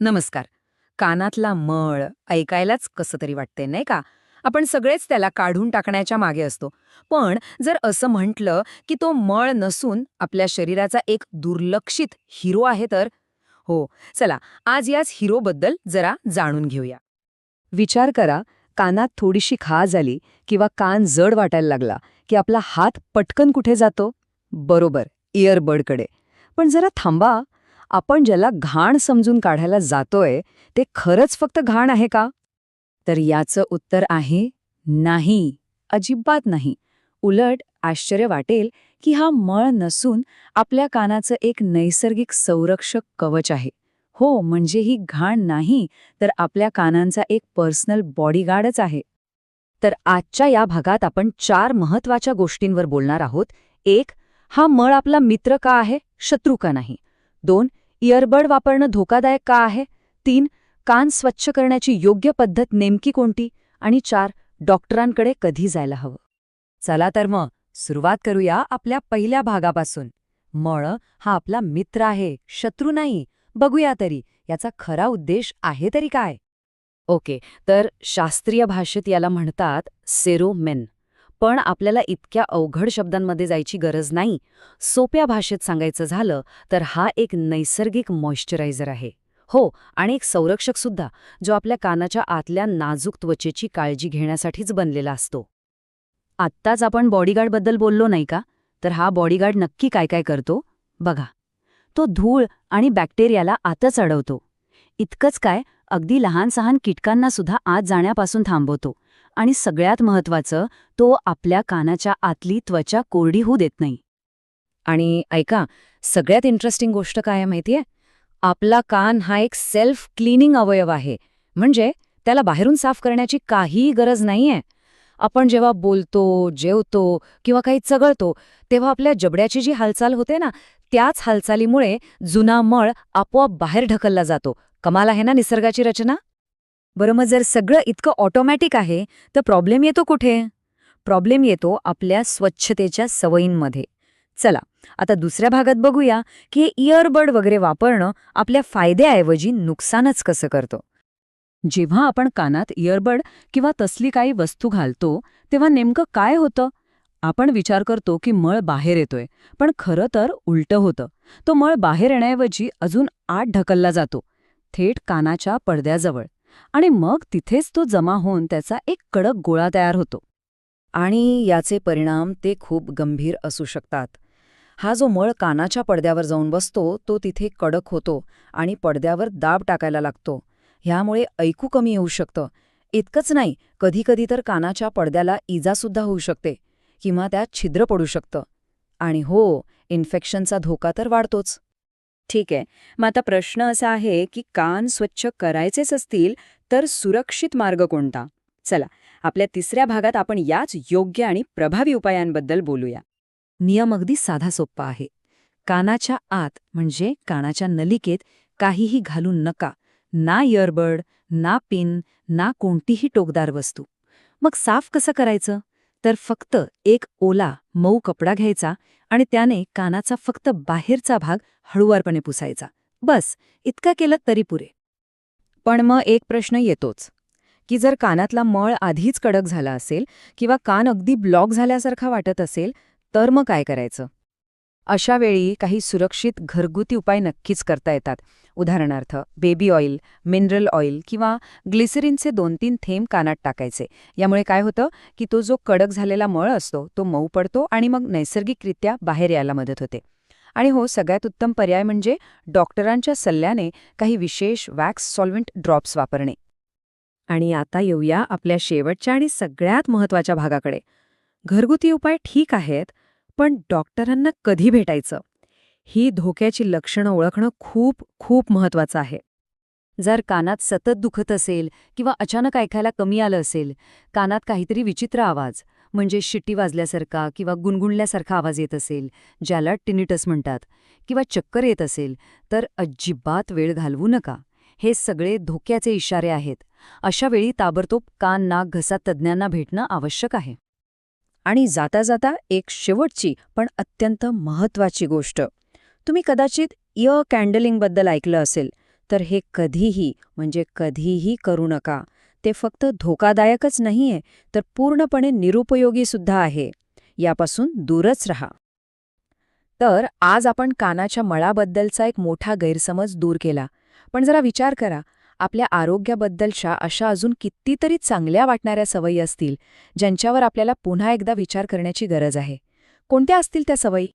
नमस्कार. कानातला मळ ऐकायलाच कसं तरी वाटते नाही का? आपण सगळेच त्याला काढून टाकण्याच्या मागे असतो. पण जर असं म्हटलं की तो मळ नसून आपल्या शरीराचा एक दुर्लक्षित हिरो आहे तर? हो चला आज याच हिरोबद्दल जरा जाणून घेऊया. विचार करा कानात थोडीशी खा झाली किंवा कान जड वाटायला लागला की आपला हात पटकन कुठे जातो? बरोबर इयरबडकडे. पण जरा थांबा. आपण ज्याला घाण समजून काढायला जातोय ते खरंच फक्त घाण आहे का? तर याचं उत्तर आहे नाही. अजिबात नाही. उलट आश्चर्य वाटेल की हा मळ नसून आपल्या कानाचं एक नैसर्गिक संरक्षक कवच आहे. हो म्हणजे ही घाण नाही तर आपल्या कानांचा एक पर्सनल बॉडीगार्डच आहे. तर आजच्या या भागात आपण चार महत्त्वाच्या गोष्टींवर बोलणार आहोत. एक हा मळ आपला मित्र का आहे? शत्रू का नाही? दोन इयरबड वापरणं धोकादायक का आहे? तीन कान स्वच्छ करण्याची योग्य पद्धत नेमकी कोणती? आणि चार डॉक्टरांकडे कधी जायला हवं? चला तर मग सुरुवात करूया आपल्या पहिल्या भागापासून. मळ हा आपला मित्र आहे शत्रू नाही. बघूया तरी याचा खरा उद्देश आहे तरी काय? ओके तर शास्त्रीय भाषेत याला म्हणतात सेरोमेन. पण आपल्याला इतक्या अवघड शब्दांमध्ये जायची गरज नाही. सोप्या भाषेत सांगायचं झालं तर हा एक नैसर्गिक मॉइश्चरायझर आहे. हो आणि एक संरक्षक सुद्धा जो आपल्या कानाच्या आतल्या नाजूक त्वचेची काळजी घेण्यासाठीच बनलेला असतो. आत्ताच आपण बॉडीगार्डबद्दल बोललो नाही का? तर हा बॉडीगार्ड नक्की काय काय करतो? बघा. तो धूळ आणि बॅक्टेरियाला आतच अडवतो. इतकंच काय अगदी लहान सहान कीटकांना सुद्धा आत जाण्यापासून थांबवतो. आणि सगळ्यात महत्वाचं तो आपल्या कानाच्या आतली त्वचा कोरडी होऊ देत नाही. आणि ऐका सगळ्यात इंटरेस्टिंग गोष्ट काय माहितीये? आपला कान हा एक सेल्फ क्लिनिंग अवयव आहे. म्हणजे त्याला बाहेरून साफ करण्याची काहीही गरज नाहीये. आपण जेव्हा बोलतो जेवतो किंवा काही चगळतो तेव्हा आपल्या जबड्याची जी हालचाल होते ना त्याच हालचालीमुळे जुना मळ आपोआप बाहेर ढकलला जातो. कमाल आहे ना निसर्गाची रचना? बरं मग जर सगळं इतकं ऑटोमॅटिक आहे तर प्रॉब्लेम येतो कुठे? प्रॉब्लेम येतो आपल्या स्वच्छतेच्या सवयींमध्ये. चला आता दुसऱ्या भागात बघूया की हे इयरबड वगैरे वापरणं आपल्या फायद्याऐवजी नुकसानच कसं करतो. जेव्हा आपण कानात इयरबड किंवा तसली काही वस्तू घालतो तेव्हा नेमकं काय होतं? आपण विचार करतो की मळ बाहेर येतोय पण खरं तर उलटं होतं. तो मळ बाहेर येण्याऐवजी अजून आत ढकलला जातो. थेट कानाच्या पडद्याजवळ. आणि मग तिथेच तो जमा होऊन त्याचा एक कडक गोळा तयार होतो. आणि याचे परिणाम ते खूप गंभीर असू शकतात. हा जो मळ कानाच्या पडद्यावर जाऊन बसतो तो तिथे कडक होतो आणि पडद्यावर दाब टाकायला लागतो. ह्यामुळे ऐकू कमी येऊ शकतं. इतकंच नाही कधीकधी तर कानाच्या पडद्याला इजासुद्धा होऊ शकते किंवा त्यात छिद्र पडू शकतं. आणि हो इन्फेक्शनचा धोका तर वाढतोच. ठीक आहे. मग आता प्रश्न असा आहे की कान स्वच्छ करायचेच असतील तर सुरक्षित मार्ग कोणता? चला आपल्या तिसऱ्या भागात आपण याच योग्य आणि प्रभावी उपायांबद्दल बोलूया. नियम अगदी साधा सोप्पा आहे. कानाच्या आत म्हणजे कानाच्या नलिकेत काहीही घालू नका. ना इयरबड ना पिन ना कोणतीही टोकदार वस्तू. मग साफ कसं करायचं? तर फक्त एक ओला मऊ कपडा घ्यायचा आणि त्याने कानाचा फक्त बाहेरचा भाग हळुवारपणे पुसायचा. बस इतका केलं तरी पुरे. पण मग एक प्रश्न येतोच की जर कानातला मळ आधीच कडक झाला असेल किंवा कान अगदी ब्लॉक झाल्यासारखा वाटत असेल तर मग काय करायचं? अशा वेळी काही सुरक्षित घरगुती उपाय नक्कीच करता येतात. उदाहरणार्थ बेबी ऑइल मिनरल ऑइल किंवा ग्लिसरीनचे दोन तीन थेंब कानात टाकायचे. यामुळे काय होतं की तो जो कडक झालेला मळ असतो तो मऊ पडतो आणि मग नैसर्गिकरित्या बाहेर यायला मदत होते. आणि हो सगळ्यात उत्तम पर्याय म्हणजे डॉक्टरांच्या सल्ल्याने काही विशेष वॅक्स सॉल्व्हेंट ड्रॉप्स वापरणे. आणि आता येऊया आपल्या शेवटच्या आणि सगळ्यात महत्त्वाच्या भागाकडे. घरगुती उपाय ठीक आहेत पण डॉक्टरांना कधी भेटायचं? ही धोक्याची लक्षणं ओळखणं खूप खूप महत्वाचं आहे. जर कानात सतत दुखत असेल किंवा अचानक ऐकायला कमी आलं असेल कानात काहीतरी विचित्र आवाज म्हणजे शिट्टी वाजल्यासारखा किंवा गुणगुणल्यासारखा आवाज येत असेल ज्याला टिनिटस म्हणतात किंवा चक्कर येत असेल तर अजिबात वेळ घालवू नका. हे सगळे धोक्याचे इशारे आहेत. अशा वेळी ताबडतोब कान नाक घसा तज्ज्ञांना भेटणं आवश्यक आहे. आणि जाता जाता एक शेवटची पण अत्यंत महत्वाची गोष्ट. तुम्ही कदाचित इयर कॅन्डलिंगबद्दल ऐकलं असेल तर हे कधीही म्हणजे कधीही करू नका. ते फक्त धोकादायकच नाहीये तर पूर्णपणे निरुपयोगी सुद्धा आहे. यापासून दूरच रहा. तर आज आपण कानाच्या मळाबद्दलचा एक मोठा गैरसमज दूर केला. पण जरा विचार करा आपल्या आरोग्याबद्दलच्या अशा अजून कितीतरी चांगल्या वाटणाऱ्या सवयी असतील ज्यांच्यावर आपल्याला पुन्हा एकदा विचार करण्याची गरज आहे. कोणत्या असतील त्या सवयी?